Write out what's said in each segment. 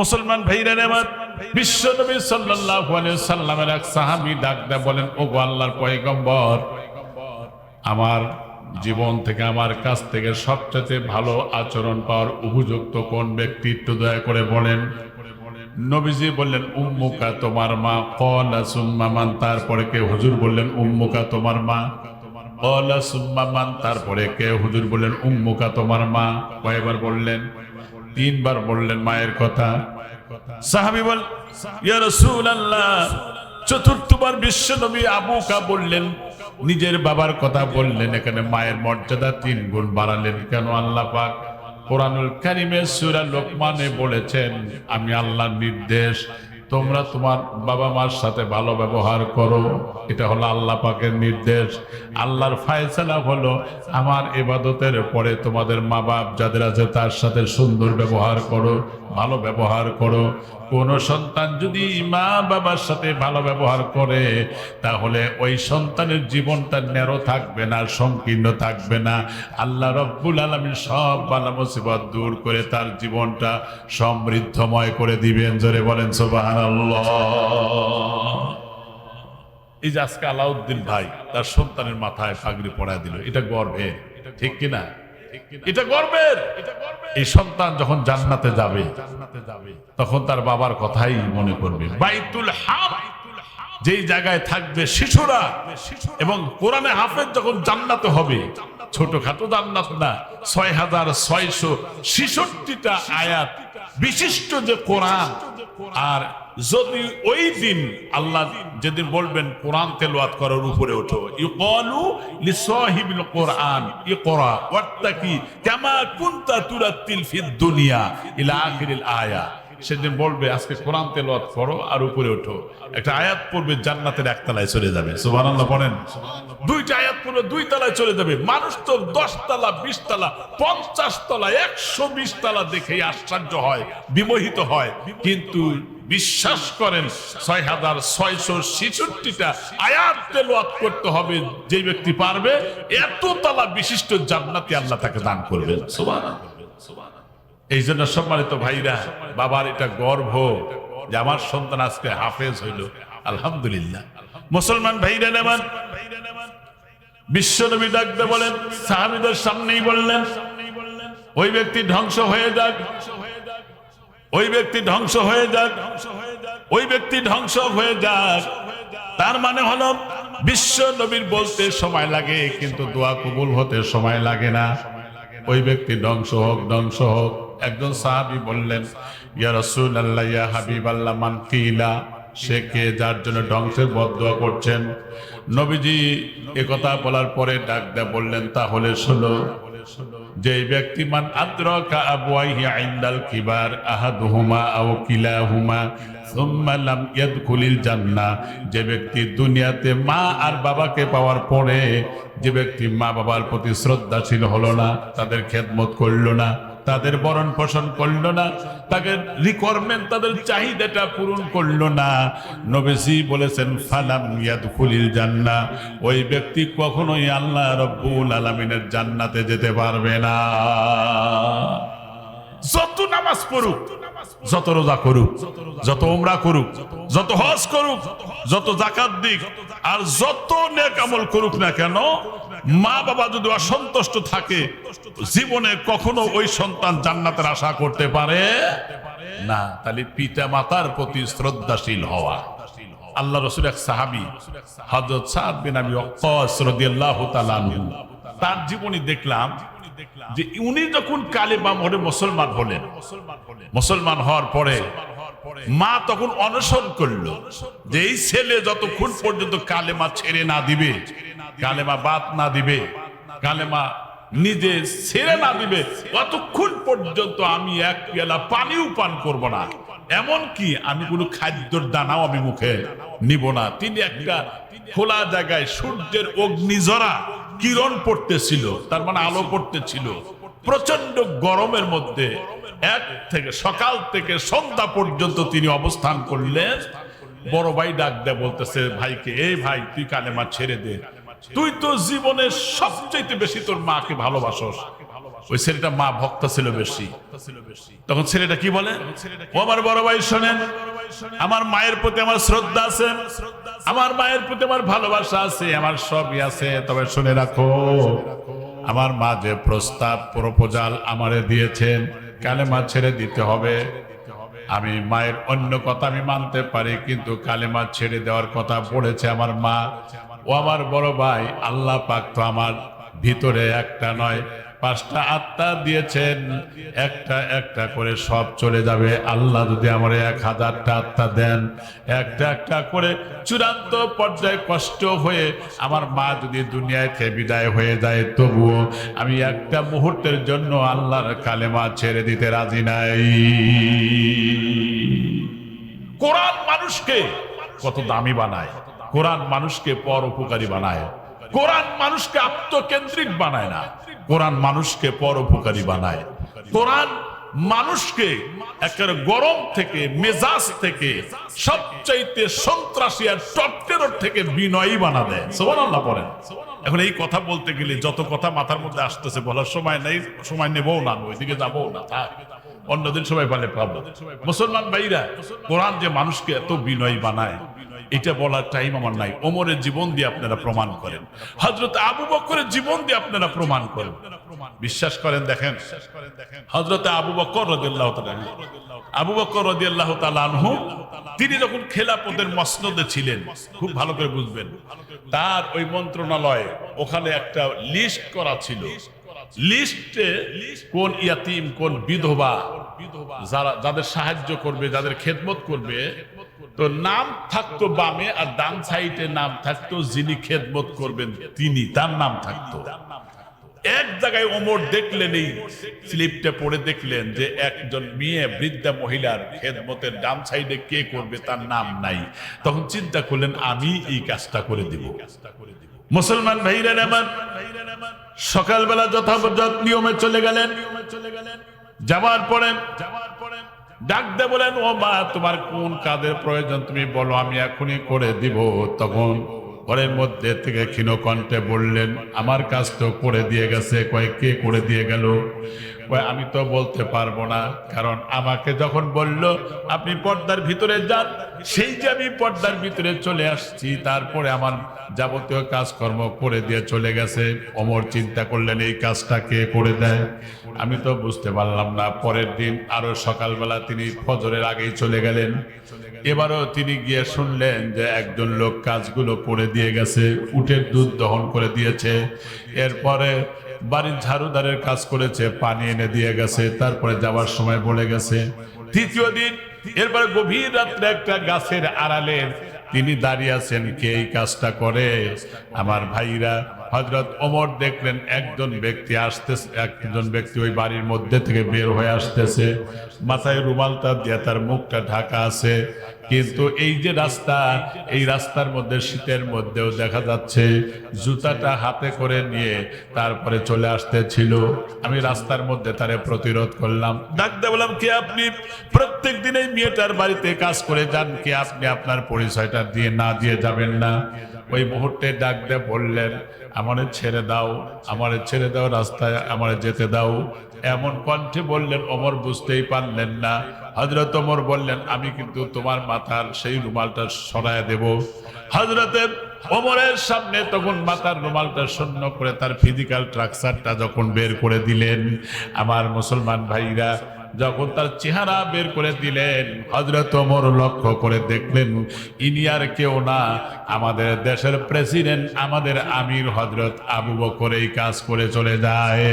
মুসলমান ভাইরা নেবার বিশ্ব নবী সাল্লাল্লাহু আলাইহি সাল্লামের এক সাহাবী ডাক দেয় বলেন ও আল্লাহর পয়গম্বর, আমার জীবন থেকে আমার কাছ থেকে সবচেয়ে ভালো আচরণ পাওয়ার উপযুক্ত কোন ব্যক্তি একটু দয়া করে বলেন। নবীজি বললেন, উম্মুকা তোমার মা। কলা সুম্মা মান, তারপরে কে? হুজুর বললেন, উম্মুকা তোমার মা। কলা সুম্মা মান, তারপরে কে? হুজুর বললেন, উম্মুকা তোমার মা। কয়বার বললেন? তিনবার বললেন মায়ের কথা। সাহাবি বল, ইয়া রাসূলুল্লাহ, চতুর্থবার বিশ্ব নবী আবুকা বললেন, নিজের বাবার কথা বললেন, এখানে মায়ের মর্যাদা তিন গুণ বাড়ালেন। কেন আল্লাহ পাক কোরআনুল কারিমের সূরা লোকমানে বলেছেন, আমি আল্লাহর নির্দেশ তোমরা তোমার বাবা মার সাথে ভালো ব্যবহার করো। এটা হলো আল্লাহ পাকের নির্দেশ। আল্লাহর ফায়সালা হলো আমার এবাদতের পরে তোমাদের মা বাপ যাদের আছে তার সাথে সুন্দর ব্যবহার করো, ভালো ব্যবহার করো। কোন সন্তান যদি মা বাবার সাথে ভালো ব্যবহার করে, তাহলে ওই সন্তানের জীবনটা ন্যারো থাকবে না, সংকীর্ণ থাকবে না। আল্লাহ রব্বুল আলমী সব বালা মুসিবত দূর করে তার জীবনটা সমৃদ্ধময় করে দিবেন। জোরে বলেন সোবাহান এই যে আজকে আলাউদ্দিন ভাই তার সন্তানের মাথায় পাগড়ি পড়ায় দিল, এটা গর্বের, ঠিক কিনা? এটা গর্বের। এই সন্তান যখন জান্নাতে যাবে, তখন তার বাবার কথাই মনে করবে বাইতুল হাম, যেই জায়গায় থাকবে শিশুরা এবং কোরআনে হাফেজ যখন জান্নাতে হবে, ছোটখাটো জান্নাত না, ছয় হাজার ছয়শো ছেষট্টিটা আয়াত বিশিষ্ট যে কোরআন আর যদি ওই দিন আল্লাহ যেদিন বলবেন, কোরআন তেল করার উপরে ওঠো। ইকলু লিসাহিবিল কোরআন ইকরা ওয়াত্তাকি কামা কুনতা তুরাত্তিল ফিদ দুনিয়া ইলা আখিরিল আয়া। সেদিন বলবে, আজকে কোরআন তেলাওয়াত করো আর উপরে ওঠো। একটা আয়াত পড়বে, জান্নাতের একতলায় চলে যাবে। সুবহানাল্লাহ পড়েন দুইটা আয়াত পড়বে, দুই তলায় চলে যাবে। মানুষ তো দশ তলা, বিশ তলা, পঞ্চাশ তলা, একশো বিশ তলা দেখেই আশ্চর্য হয়, বিমোহিত হয়। কিন্তু বিশ্বাস করেন, ছয় হাজার ছয়শো ছেষট্টিটা আয়াত তেলোয়াত করতে হবে যে ব্যক্তি পারবে, এত তলা বিশিষ্ট জান্নাতি আল্লাহ তাকে দান করবেন। এই জন্য সম্মানিত ভাইরা, বাবার এটা গর্ব যে আমার সন্তান আজকে হাফেজ হইল। আলহামদুলিল্লাহ। মুসলমান ভাইরা নেমান বিশ্বনবী ডাকতে বলেন, সাহাবিদের সামনেই বললেন, ওই ব্যক্তি ধ্বংস হয়ে যাক, ওই ব্যক্তি ধ্বংস হয়ে যাক, ওই ব্যক্তি ধ্বংস হয়ে যাক। তার মানে হলো বিশ্ব নবীর বলতে সময় লাগে, কিন্তু দোয়া কবুল হতে সময় লাগে না। ওই ব্যক্তি ধ্বংস হোক ধ্বংস হোক। একজন সাহাবি বললেন, ইয়া রসুল আল্লাহ ইয়া হাবিব আল্লাহ মান কিলা? সে কে যার জন্য ধ্বংসের বদয়া করছেন। নবীজি কথা বলার পরে ডাক দেয়া বললেন, তাহলে শোনো যে ব্যক্তি মান আদ্রকা আবওয়াইহি ইনদাল কিবার আহাদুহুমা আও কিলাহুমা সুম্মা লাম ইয়াদখুলিল জান্নাহ, যে ব্যক্তি দুনিয়াতে মা আর বাবাকে পাওয়ার পরে, যে ব্যক্তি মা বাবার প্রতি শ্রদ্ধাশীল হলো না, তাদের খেদমত করল না তাদের বরণ পোষণ করল না তাকে রিকোয়ারমেন্ট তাদের চাহিদাটা পূরণ করল না। নবেসি বলেছেন, ফালাম ইয়াদখুলিল জান্না ওই ব্যক্তি কখনোই আল্লাহ রব্বুল আলমিনের জান্নাতে যেতে পারবে না। যত নামাজ পড়ুক যত রোজা করুক, যত ওমরা করুক, যত হজ করুক, যত জাকাত দিক, আর যত নেক আমল করুক না কেন, মা বাবা যদি অসন্তুষ্ট থাকে, জীবনে কখনো ওই সন্তান জান্নাতের আশা করতে পারে না। তাহলে পিতা মাতার প্রতি শ্রদ্ধাশীল হওয়া। আল্লাহ রসুল এক সাহাবি হজরত সাদ বিন তার জীবনী দেখলাম যে উনি যখন কালেমা মুসলমান হলেন মুসলমান হওয়ার পরে মা তখন অনশন করল যে এই ছেলে যতক্ষণ পর্যন্ত কালেমা ছেড়ে না দিবে কালেমা বাদ না দিবে কালেমা নিজে ছেড়ে না দিবে ততক্ষণ পর্যন্ত আমি এক পেয়ালা পানিও পান করব না। এমন কি আমি কোনো খাদ্যর দানাও আমি মুখে নিব না। তিনি একটা খোলা জায়গায় সূর্যের অগ্নি অগ্নিঝরা কিরণ পড়তেছিল, তার মানে আলো পড়তেছিল। প্রচণ্ড গরমের মধ্যে এক থেকে সকাল থেকে সন্ধ্যা পর্যন্ত তিনি অবস্থান করলেন। বড় ভাই ডাক দেয়, বলতেছে, ভাইকে, এই ভাই, তুই কালেমা ছেড়ে দে। তুই তো জীবনে সবচেয়ে বেশি তোর মাকে ভালোবাসস। ওই ছেলেটা মা ভক্ত ছিল বেশি। তখন ছেলেটা কি বলে? আমার বড় ভাই, শোনেন, আমার মায়ের প্রতি আমার শ্রদ্ধা আছে। আমার মায়ের প্রতি আমার ভালোবাসা আছে, আমার সবই আছে। তবে শুনে রাখো, আমার মা যে প্রস্তাব প্রপোজাল আমারে দিয়েছেন, কালেমা ছেড়ে দিতে হবে। আমি মায়ের অন্য কথা আমি মানতে পারি, কিন্তু কালেমা ছেড়ে দেওয়ার কথা বলেছে আমার মা। ও আমার বড় ভাই, আল্লাহ পাক তো আমার ভিতরে একটা নয় পাঁচটা আত্মা দিয়েছেন, একটা একটা করে সব চলে যাবে। আল্লাহ যদি আমার এক হাজারটা আত্মা দেন, একটা একটা করে চূড়ান্ত পর্যায়ে কষ্ট হয়ে আমার মা যদি দুনিয়ায় থেকে বিদায় হয়ে যায়, তবুও আমি একটা মুহূর্তের জন্য আল্লাহর কালেমা ছেড়ে দিতে রাজি নাই। কোরআন মানুষকে কত দামি বানায়, কোরআন মানুষকে পর উপকারী বানায়, কোরআন মানুষকে আত্মকেন্দ্রিক বানায় না। কোরআন মানুষকে পর উপকারী বানায়। কোরআন মানুষকে একের গরম থেকে, মেজাজ থেকে, সবচাইতে সন্ত্রাসী আর টপটেরর থেকে বিনয়ী বানা দেয়। সোমান আল্লাহ পড়েন। এখন এই কথা বলতে গেলে যত কথা মাথার মধ্যে আসতেছে, বলার সময় নেই, সময় নেবও না, ওইদিকে যাব না অন্যদিন সবাই পালে পাবো। মুসলমান ভাইরা, কোরআন যে মানুষকে এত বিনয়ী বানায় এটা বলার টাইম আমার নাই। ওমরের জীবন দিয়ে আপনারা প্রমাণ করেন। হজরত আবু বকরের জীবন দিয়ে আপনারা প্রমাণ করেন। বিশ্বাস করেন, দেখেন। হজরত আবু বকর আবু বকর রদিয়াল্লাহ তালানহু তিনি যখন খেলাপদের মসনদে ছিলেন, খুব ভালো করে বুঝবেন, তার ওই মন্ত্রণালয়ে ওখানে একটা লিস্ট করা ছিল। লিস্টে কোন ইয়াতিম, কোন বিধবা, যারা, যাদের সাহায্য করবে, যাদের খেদমত করবে তো নাম থাকতো বামে আর ডান সাইডে নাম থাকতো যিনি খেদমত করবেন তিনি, তার নাম থাকতো। এক জায়গায় ওমর দেখলেন এই স্লিপটা পড়ে দেখলেন যে একজন মেয়ে, বৃদ্ধা মহিলার খেদমতের ডান সাইডে কে করবে তার নাম নাই। তখন চিন্তা করলেন, আমি এই কাজটা করে দিব। মুসলমান ভাইরা আমার সকালবেলা যথাযথ নিয়মে চলে গেলেন। যাওয়ার পরে যাওয়ার পরে ডাক দে বলেন, ও মা, তোমার কোন কাদের প্রয়োজন? তুমি বলো, আমি এখনই করে দিব। তখন ঘরের মধ্যে থেকে ক্ষীণ কণ্ঠে বললেন, আমার কাজ তো করে দিয়ে গেছে কয়েক কে করে দিয়ে গেল। আমি তো বলতে পারব না। কারণ আমাকে যখন বলল, আপনি পর্দার ভিতরে যান। সেই যে আমি পর্দার ভিতরে চলে আসছি, তারপরে আমার যাবতীয় কাজকর্ম করে দিয়ে চলে গেছে। অমর চিন্তা করলেন, এই কাজটা কে করে দেয়? আমি তো বুঝতে পারলাম না। পরের দিন আরও সকালবেলা তিনি ফজরের আগেই চলে গেলেন। এবারও তিনি গিয়ে শুনলেন যে একজন লোক কাজগুলো করে দিয়ে গেছে উটের দুধ দহন করে দিয়েছে। এরপরে বাড়ির ঝাড়ুদারের কাজ করেছে, পানি এনে দিয়ে গেছে, তারপরে যাওয়ার সময় বলে গেছে, তৃতীয় দিন, এরপরে গভীর রাত্রে একটা গাছের আড়ালে তিনি দাঁড়িয়ে আছেন, কে এই কাজটা করে? আমার ভাইরা হজরত ওমর দেখলেন, একজন ব্যক্তি আসতেছে, একজন ব্যক্তি ওই বাড়ির মধ্যে থেকে বের হয়ে আসতেছে, মাথায় রুমালটা দিয়ে তার মুখটা ঢাকা আছে কিন্তু এই যে রাস্তা, এই রাস্তার মধ্যে, শীতের মধ্যেও দেখা যাচ্ছে জুতাটা হাতে করে নিয়ে তারপরে চলে আসতে ছিল আমি রাস্তার মধ্যে তারে প্রতিরোধ করলাম। ডাকতে বললাম, কি আপনি? প্রত্যেক দিন মেয়েটার বাড়িতে কাজ করে যান। কি আপনি আপনার পরিচয়টা দিয়ে না দিয়ে যাবেন না। ওই মুহূর্তে ডাক দিয়ে বললেন, আমারে ছেড়ে দাও, আমারে ছেড়ে দাও, রাস্তায় আমারে যেতে দাও। এমন কণ্ঠে বললেন অমর বুঝতেই পারলেন না। হজরত অমর বললেন, আমি কিন্তু তোমার মাথার সেই রুমালটা সরায় দেব। হজরতের অমরের সামনে তখন মাথার রুমালটা শূন্য করে তার ফিজিক্যাল স্ট্রাকচারটা যখন বের করে দিলেন, আমার মুসলমান ভাইরা যখন তার চেহারা বের করে দিলেন হজরত ওমর লক্ষ্য করে দেখলেন, ইনি আর কেউ না, আমাদের দেশের প্রেসিডেন্ট আমাদের আমির হজরত আবু বকর এই কাজ করে চলে যায়।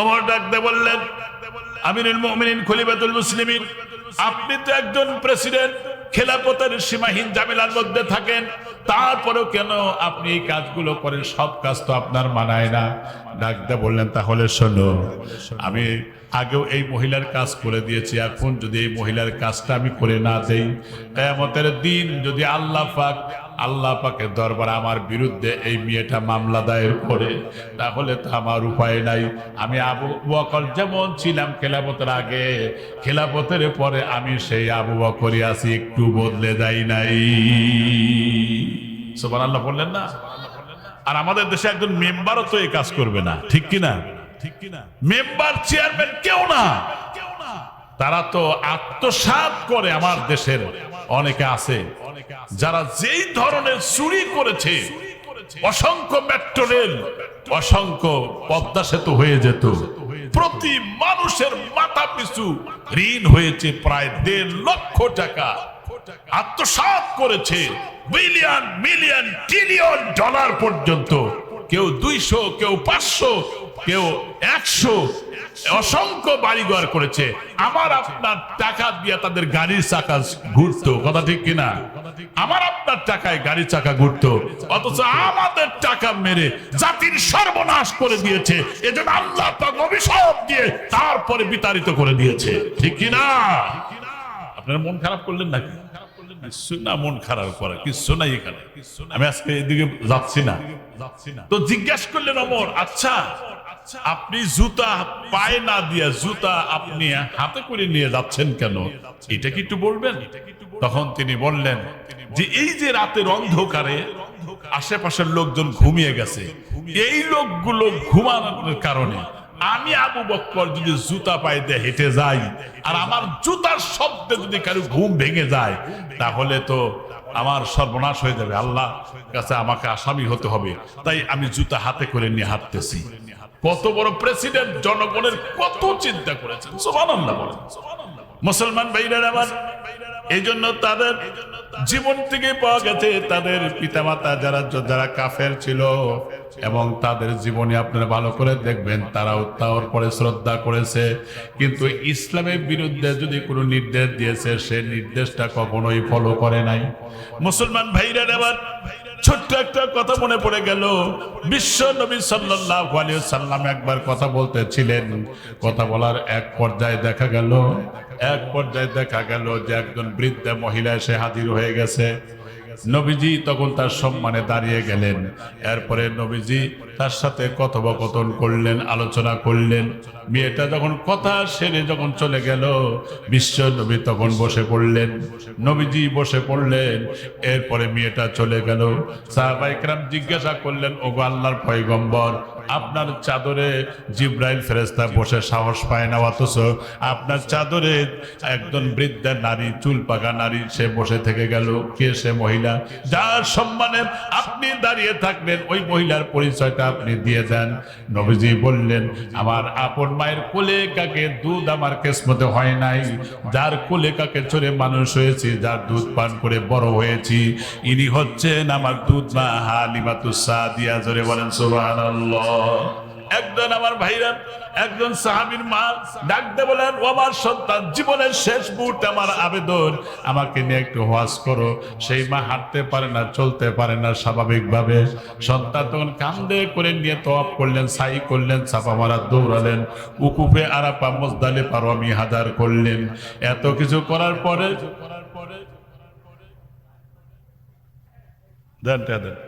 ওমর ডাকতে বললেন, আমিরুল মুমিনিন খলিফাতুল মুসলিমিন, আপনি তো একজন প্রেসিডেন্ট খেলাপথের সীমাহীন জামিলার মধ্যে থাকেন। তারপরেও কেন আপনি এই কাজগুলো করেন? সব কাজ তো আপনার মানায় না। ডাকতে বললেন, তাহলে শোনো, আমি আগেও এই মহিলার কাজ করে দিয়েছি। এখন যদি এই মহিলার কাজটা আমি করে না দেই, কেয়ামতের দিন যদি আল্লাহ পাক আল্লাহ পাকের দরবার আমার বিরুদ্ধে এই মেয়েটা মামলা দায়ের করে, তাহলে তো আমার উপায় নাই। আমি আবু বকর যেমন ছিলাম খেলাপথের আগে খেলাপথের পরে আমি সেই আবু বকরই আছি, একটু বদলে যাই নাই। সোমান আল্লাহ বললেন না? আর আমাদের দেশে একজন মেম্বারও তো এই কাজ করবে না ঠিক কিনা ঠিক কিনা? মেম্বার, চেয়ারম্যান কেউ না। তারা তো আত্মসাৎ করে আমার দেশের। অনেকে আছে যারা যেই ধরনের চুরি করেছে, অসংখ্য মেট্রো রেল অসংখ্য পদ্মা সেতু হয়ে যেত। প্রতি মানুষের মাথা পিছু ঋণ হয়েছে প্রায় দেড় লক্ষ টাকা। আত্মসাৎ করেছে বিলিয়ন মিলিয়ন ট্রিলিয়ন ডলার পর্যন্ত। কেউ দুইশো, কেউ পাঁচশো কেউ একশো অসংখ্য বাড়িঘর করেছে। আমার আপনার টাকা দিয়ে তাদের গাড়ির চাকা ঘুরতো, কথা ঠিক কিনা? আমার আপনার টাকায় গাড়ি চাকা ঘুরতো, অথচ আমাদের টাকা মেরে জাতির সর্বনাশ করে দিয়েছে। এজন্য আল্লাহ অভিশাপ দিয়ে তারপরে বিতাড়িত করে দিয়েছে। ঠিক কিনা? আপনার মন খারাপ করলেন নাকি? না মন খারাপ করা কিছু নাই এখানে। আমি আজকে এদিকে যাচ্ছি না যাচ্ছি না। তো জিজ্ঞেস করলেন, অমর আচ্ছা আপনি জুতা পায়ে না দিয়ে জুতা আপনি হাতে করে নিয়ে যাচ্ছেন কেন? এটা কি একটু বলবেন? তখন তিনি বললেন যে, এই যে রাতের অন্ধকারে আশেপাশের লোকজন ঘুমিয়ে গেছে, এই লোকগুলো ঘুমানোর কারণে আমি আবু বক্কর যদি জুতা পায়ে দিয়ে হেঁটে যাই আর আমার জুতার শব্দে যদি কারও ঘুম ভেঙে যায়, তাহলে তো আমার সর্বনাশ হয়ে যাবে। আল্লাহ কাছে আমাকে আসামি হতে হবে। তাই আমি জুতা হাতে করে নিয়ে হাঁটতেছি। কত বড় প্রেসিডেন্ট জনগণের কত চিন্তা করেছেন? সুবহানাল্লাহ বলেন। মুসলমান ভাইরা আমার এই জন্য তাদের জীবন থেকে পাওয়া গেছে, তাদের পিতামাতা যারা যারা কাফের ছিল এবং তাদের জীবনে আপনারা ভালো করে দেখবেন তারা উত্তাহর পরে শ্রদ্ধা করেছে। কিন্তু ইসলামের বিরুদ্ধে যদি কোনো নির্দেশ দিয়েছে, সে নির্দেশটা কখনোই ফলো করে নাই। মুসলমান ভাইরা আবার ছোট্ট একটা কথা মনে পড়ে গেল। বিশ্ব নবী সাল্লাল্লাহু সাল্লাম একবার কথা বলতে ছিলেন কথা বলার এক পর্যায়ে দেখা গেল। এক পর্যায়ে দেখা গেল যে একজন বৃদ্ধা মহিলা এসে হাজির হয়ে গেছে। নবীজি তখন তার সম্মানে দাঁড়িয়ে গেলেন। এরপরে নবীজি তার সাথে কথোপকথন করলেন, আলোচনা করলেন। মেয়েটা যখন কথা সেরে যখন চলে গেল, বিশ্ব নবী তখন বসে পড়লেন। নবীজি বসে পড়লেন, এরপরে মেয়েটা চলে গেল। সাহাবাইকরাম জিজ্ঞাসা করলেন, ওগো আল্লাহর পয়গম্বর আপনার চাদরে জিব্রাইল ফেরেস্তা বসে সাহস পায় না অথচ আপনার চাদরে একজন বৃদ্ধা নারী, চুল পাকা নারী, সে বসে থেকে গেল। কে সে মহিলা? যার সম্মানে আপনি দাঁড়িয়ে থাকলেন ওই মহিলার পরিচয়টা আপনি দিয়ে দেন। নবীজি বললেন, আমার আপন মায়ের কোলে কাকে দুধ আমার কেসমতে হয় নাই। যার কোলে কাকে চড়ে মানুষ হয়েছি, যার দুধ পান করে বড় হয়েছি। ইনি হচ্ছেন আমার দুধ মা হালিমাতুসা দিয়া জোরে বলেন, সুবহানাল্লাহ। একজন আমার ভাইরা, একজন সাহাবীর মা ডাকতে বলেন, ও আমার সন্তান, জীবনের শেষ মুহূর্তে আমার আবেদন, আমাকে নিয়ে একটু ওয়াজ করো। সেই মা হাঁটতে পারে না, চলতে পারে না স্বাভাবিকভাবে। সন্তান তখন কান্দে, করে নিয়ে তোয়াপ করলেন, সাই করলেন, চাপা মারা দৌড়ালেন। উকুপে আরাপা মজদালে পারো আমি হাজার করলেন। এত কিছু করার পরে দেন দেন।